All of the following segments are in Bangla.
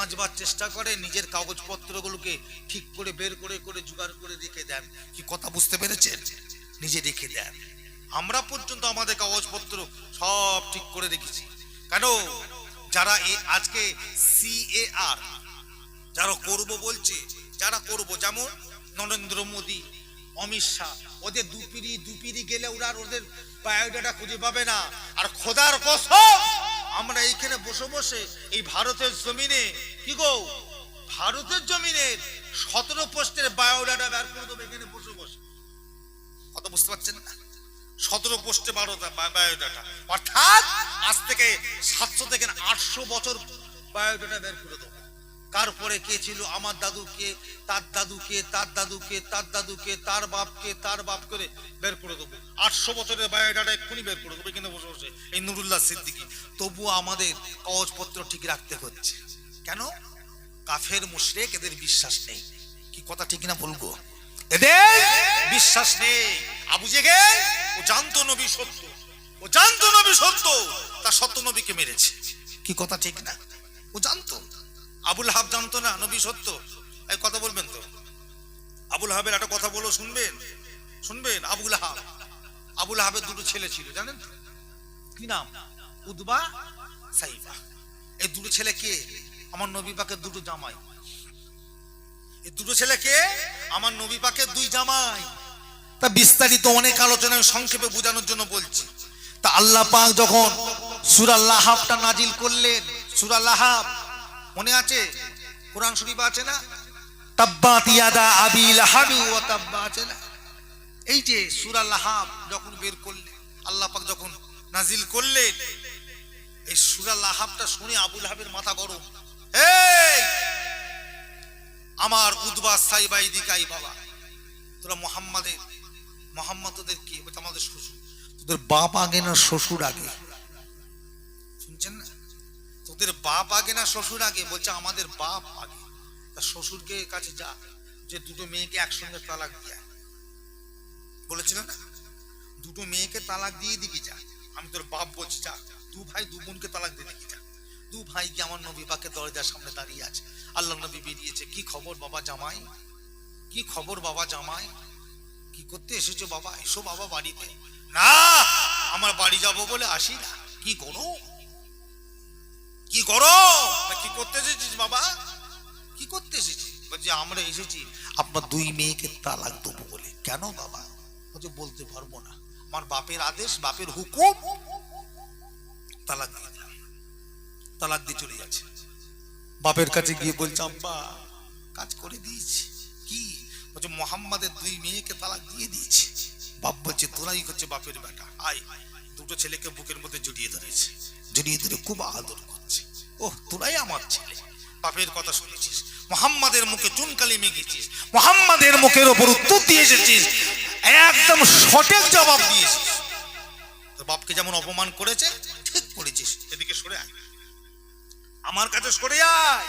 পাঁচবার চেষ্টা করে নিজের কাগজপত্রগুলোকে ঠিক করে বের করে করে জোগাড় করে রেখে দেন। কি কথা বুঝতে পেরেছেন? নিজে রেখে দেন। আমরা পর্যন্ত আমাদের কাগজপত্র সব ঠিক করে রেখেছি। কেন? যারা এ, আজকে সিএআর যারা করব বলছে, যারা করব, যেমন নরেন্দ্র মোদী, অমিত শাহ, ওদের দুপিরি দুপিরি গেলে ওরা ওদের বায়োডাটা খুঁজে পাবে না। আর খোদার কসম আমরা এইখানে বসে বসে এই ভারতের জমিনে, কি গো? ভারতের জমিনের সতেরো পোস্টের বায়োডাটা বের করে দেবো এখানে বসে বসে। কথা বুঝতে পারছেন না? সতেরো পোস্টে বারোটা বায়োডাটা। অর্থাৎ আজ থেকে সাতশো থেকে আটশো বছর বায়োডাটা বের করে দেবো। কার পরে কে ছিল? আমার দাদুকে তার দাদুকে তার দাদুকে তার দাদুকে তার বাপকে তার বাপ করে বের করে দেবো। আটশো বছরের বায়োডাটা এক্ষুনি বের করে দেবো, এখানে বসে বসে। এই নুরুল্লাহ সিদ্দিকি, তবুও আমাদের কাগজপত্র ঠিক রাখতে হচ্ছে। কেন? কাফের মুশরেক এদের বিশ্বাস নেই। কি কথা ঠিক না বলব এদের বিশ্বাস নেই। আবু জেগে ও জানতো নবী সত্য। ও জানতো নবী সত্য। তার সত্য নবীকে মেরেছে। কি কথা ঠিক না? ও জানতো। আবুল হাব জানতো না? নবী সত্য? এই কথা বলবেন তো। আবুল হাবের একটা কথা বলো, শুনবেন? শুনবেন? আবুল হাব আবুল হাবের দুটো ছেলে ছিল, জানেন? কি নাম? উদবা সাইবা এই দুটো ছেলে কে? আমার নবী পাকের দুটো জামাই। এই দুটো ছেলে কে? আমার নবী পাকের দুই জামাই। তা বিস্তারিত অনেক আলোচনা সংক্ষেপে বোঝানোর জন্য বলছি। তা আল্লাহ পাক যখন সূরা লাহাবটা নাজিল করলেন, সূরা লাহাব মনে আছে? কোরআন শরীফ আছে না? তাব্বাত ইয়াদা আবি লাহাবি। ওয়া তাব্বা আছে না? এই যে সূরা লাহাব যখন বের করলেন আল্লাহ পাক যখন নাজিল করলেন এই সূরা লাহাবটা শুনে আবুল হাবের মাথা গরম। এই! আমার উদ্বা সাইবাই দিকাই বাবা। তোরা মোহাম্মদের মোহাম্মদ তোদের কি আমাদের শ্বশুর। তোদের বাপ আগে না শ্বশুর আগে? শুনছেন না? তোদের বাপ আগে না শ্বশুর আগে? বলছে, আমাদের বাপ আগে। তা শ্বশুরকে কাছে যা, যে দুটো মেয়েকে একসঙ্গে তালাক দিয়া বলেছিল না? দুটো মেয়েকে তালাক দিয়ে দিকে যা। আমি তোর বাপ বলছি, যা, দু ভাই দু বোনকে তালাক দিয়ে দিকে যা। দু ভাই কি আমার নবী পাকে দরজার সামনে দাঁড়িয়ে আছে। আল্লাহ নবী বেরিয়েছে। কি খবর বাবা জামাই? কি খবর বাবা জামাই? কি করতে এসেছ বাবা? এসো বাবা বাড়িতে। না, আমার বাড়ি যাব বলে আসি না। কি করো কি করো? কি করতে এসেছিস বাবা? কি করতে এসেছিস? বলছি, আমরা এসেছি। আপনার দুই মেয়েকে তালাক দেবো বলে। কেন বাবা? বলছে, বলতে পারব না। আমার বাপের আদেশ, বাপের হুকুম। তালাক দিয়ে। তালাক দিয়ে চলে যাচ্ছে। বাপের কাছে গিয়ে বলছে, আব্বা, কাজ করে দিয়েছি। কি? বলছে, মোহাম্মদের দুই মেয়েকে তালাক দিয়ে দিয়েছি। বাপ বলছে, তোরাই হচ্ছে বাপের বেটা। আয়, দুটো ছেলেকে বুকের মধ্যে জড়িয়ে ধরেছে। জড়িয়ে ধরে খুব আদর করছে ওহ, তোরাই আমার ছেলে। বাপের কথা শুনেছিস? মোহাম্মদের মুখে চুনকালি মেগেছিস মোহাম্মদের মুখের ওপর উত্তর দিয়ে এসেছিস। একদম সঠিক জবাব দিয়েছিস। তোর বাপকে যেমন অপমান করেছে, ঠিক করেছিস। এদিকে সরে আয়। আমার কাছে সরে আয়।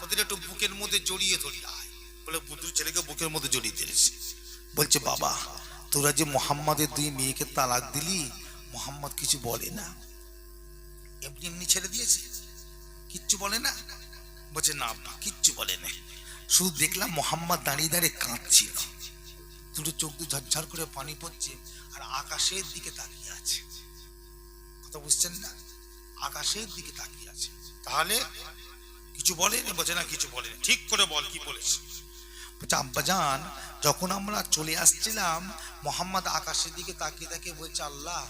তোদের একটু বুকের মধ্যে জড়িয়ে ধরি। আয়। বলে বুদ্ধুর ছেলেকে বুকের মধ্যে জড়িয়ে ধরেছে বলছে, বাবা, তোরা যে মোহাম্মদের দুই মেয়েকে তালাক দিলি, মোহাম্মদ কিছু বলে না। এমনি এমনি ছেড়ে দিয়েছে কিচ্ছু বলে না? বলছে, না আব্বা, কিচ্ছু বলে না। শুধু দেখলাম মোহাম্মদ দাঁড়িয়ে দাঁড়িয়ে কাঁদছিল। দুটো চোখ দিয়ে ঝরঝর করে পানি পড়ছে আর আকাশের দিকে তাকিয়ে আছে। কথা বুঝছেন না? আকাশের দিকে তাকিয়ে আছে। তাহলে কিছু বলেনি বলছে, না, কিছু বলেনি ঠিক করে বল, কি বলেছে? বলছে আব্বাজান যখন আমরা চলে আসছিলাম, মোহাম্মদ আকাশের দিকে তাকিয়ে তাকিয়ে বলছে, আল্লাহ,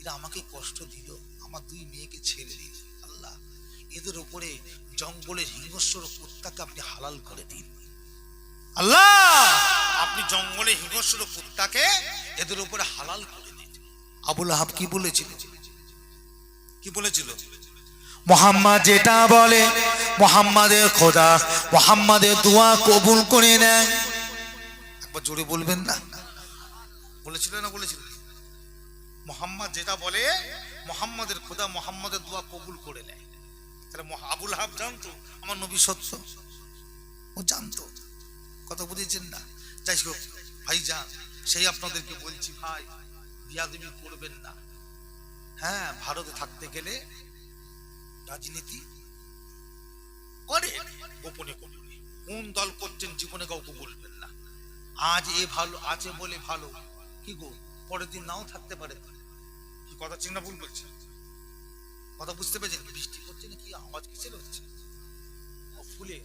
এরা আমাকে কষ্ট দিল। আমার দুই মেয়েকে ছেড়ে দিল। এদের উপরে জঙ্গলের হিংস্র কুত্তাকে আপনি হালাল করে দিন। আল্লাহ! আপনি জঙ্গলে হিংস্র কুত্তাকে এদের উপরে হালাল করে দিন। আবুল আহাব কি বলেছিল? কি বলেছিল? মোহাম্মদ যেটা বলে মোহাম্মদের খোদা মোহাম্মদের দোয়া কবুল করে নেয়। একবার জোরে বলবেন না। বলেছিল না বলেছিল? মোহাম্মদ যেটা বলে মোহাম্মদের খোদা মোহাম্মদের দোয়া কবুল করে নেয়। তাহলে আবুল হাব জানতো, আমার নবী সত্য। ও জানতো। বুঝেছেন না? যাই হোক ভাই যান সেই আপনাদেরকে বলছি ভাই করবেন না। হ্যাঁ ভারতে থাকতে গেলে রাজনীতি করে, গোপনে গোপনে কোন দল করছেন জীবনে কাউকে বলবেন না। আজ এ ভালো আছে বলে ভালো। কি গো, পরের দিন নাও থাকতে পারে। কি কথা চিন্তা ভুল বলছে কথা বুঝতে পেরেছেন? বৃষ্টি হচ্ছে না কি আওয়াজ কিসের হচ্ছে? ফুলে।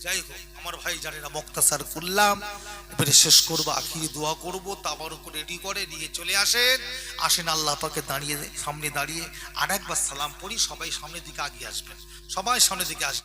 যাই হোক, আমার ভাই যান বক্তা স্যার করলাম। এবারে শেষ করব, আখিরে দোয়া করব। তাবার উপর রেডি করে নিয়ে চলে আসেন। আসেন আল্লাহ পাকে দাঁড়িয়ে, সামনে দাঁড়িয়ে আর একবার সালাম পড়ি। সবাই সামনের দিকে আগিয়ে আসবেন। সবাই সামনের দিকে আসবেন